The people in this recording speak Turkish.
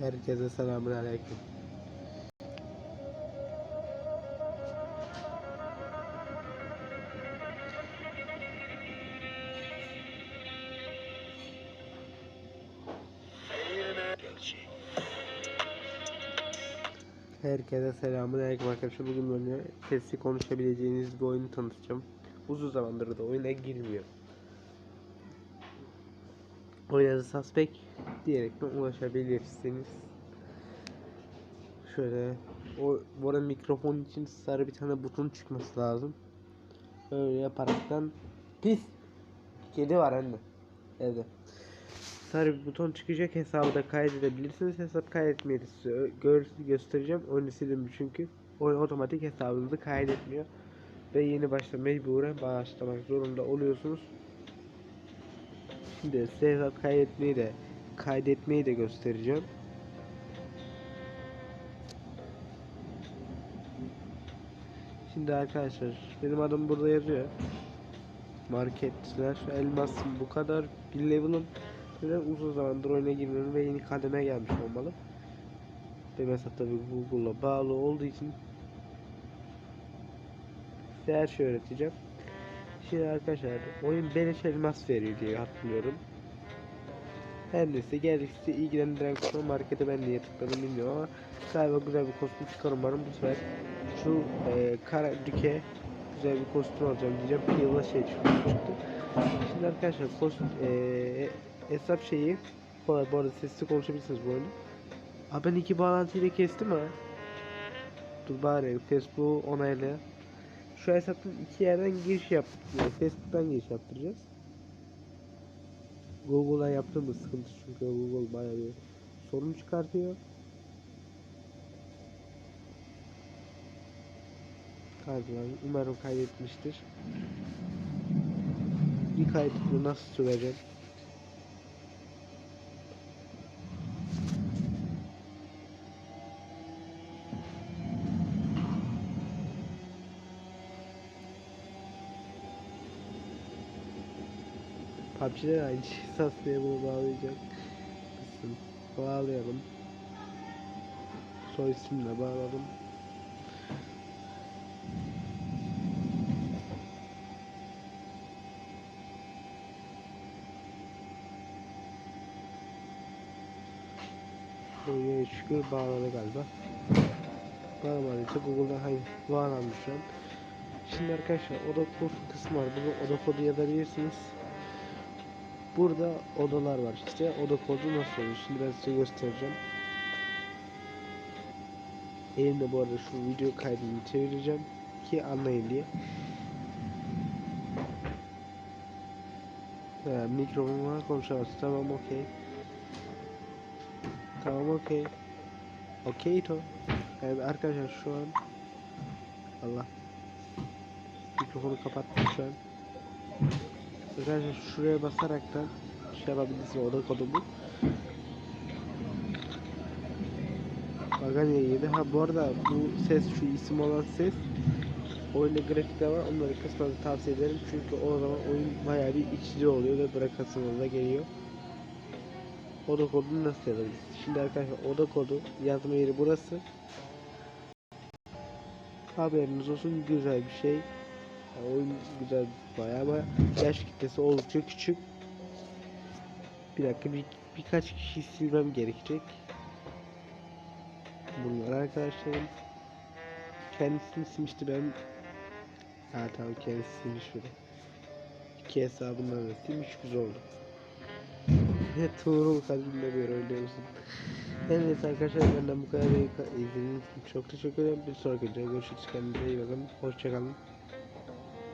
Herkese selamun aleyküm. Herkese selamun aleyküm arkadaşlar. Bugün böyle sesli konuşabileceğiniz bir oyunu tanıtacağım. Uzun zamandır da oyuna girmiyor. Oyun adı Suspect diyerek ulaşabilirsiniz. Şöyle o bu arada mikrofon için sarı bir tane buton çıkması lazım. Öyle yaparaktan pis kedi var anne evde. Sarı bir buton çıkacak hesabı da kaydedebilirsiniz. Hesap kaydetmeyi gör, göstereceğim. Oyunu sildim çünkü oyun otomatik hesabınızı kaydetmiyor. Ve yeni başta mecburen başlamak zorunda oluyorsunuz. Size hesap kaydetmeyi de kaydetmeyi de göstereceğim. Şimdi arkadaşlar benim adım burada yazıyor. Marketler elmasım bu kadar bir level'ım ve uzun zamandır oyuna girmiyorum ve yeni kademe gelmiş olmalı. Benim hesap tabi Google'la bağlı olduğu için her şey öğreteceğim. Şimdi arkadaşlar oyun beleş elmas veriyor diye hatırlıyorum. Her neyse size ilgilendiren kısmı markete ben niye tıkladım bilmiyorum ama galiba güzel bir kostüm çıkar umarım bu sefer şu e, kara düke güzel bir kostüm alacağım diyeceğim piyala şey çıktı. Şimdi arkadaşlar kostüm e, hesap şeyi arada, bu arada sesli konuşabilirsiniz bu oyunu. Abi ben iki bağlantıyı da kestim ha. Dur bari Facebook onayla. Şu hesaptan iki yerden giriş yap. Yani Facebook'tan giriş yaptıracağız. Google'a yaptığımız sıkıntı çünkü Google bayağı bir sorun çıkartıyor. Kaydılar. Umarım kaydetmiştir. Bir kaydı nasıl süreceğim? PUBG'de de aynı şey Saslı'ya bunu bağlayacak. Kısım. Bağlayalım. Soy isimle bağladım. Buraya şükür bağladı galiba. Bağlamadıysa Google'dan hayır bağlanmış şu an. Şimdi arkadaşlar oda kod kısmı var. Burada oda kodu yazabilirsiniz. Burada odalar var işte. Oda kodu nasıl olur? Şimdi ben size göstereceğim. Elimde bu arada şu video kaydını çevireceğim ki anlayın diye. Ha, mikrofonla konuşamazsın. Tamam okey. Tamam okey. Okey to. Evet arkadaşlar şu an Allah mikrofonu kapattım şu an. Arkadaşlar şuraya basaraktan şey yapabilirsiniz oda kodu bu. Baganya 7 ha bu arada bu ses şu isim olan ses oyunda grafikler var onları kısmanızı tavsiye ederim çünkü o zaman oyun bayağı bir içici oluyor ve bırakasınız da geliyor. Oda kodunu nasıl yazabiliriz? Şimdi arkadaşlar oda kodu yazma yeri burası. Haberiniz olsun güzel bir şey. Oyun güzel bayağı ama yaş kitlesi oldukça küçük. Bir dakika bir, birkaç kişi silmem gerekecek. Bunlar arkadaşlarım. Kendisini silmişti ben. Ha tamam kendisi silmiş bile. İki hesabından da silmiş güzel oldu. Tuğrul kalbimde bir öyle olsun. Evet arkadaşlar benden bu kadar izlediğiniz için çok teşekkür ederim. Bir sonraki videoda görüşürüz. Kendinize iyi bakın. Hoşçakalın.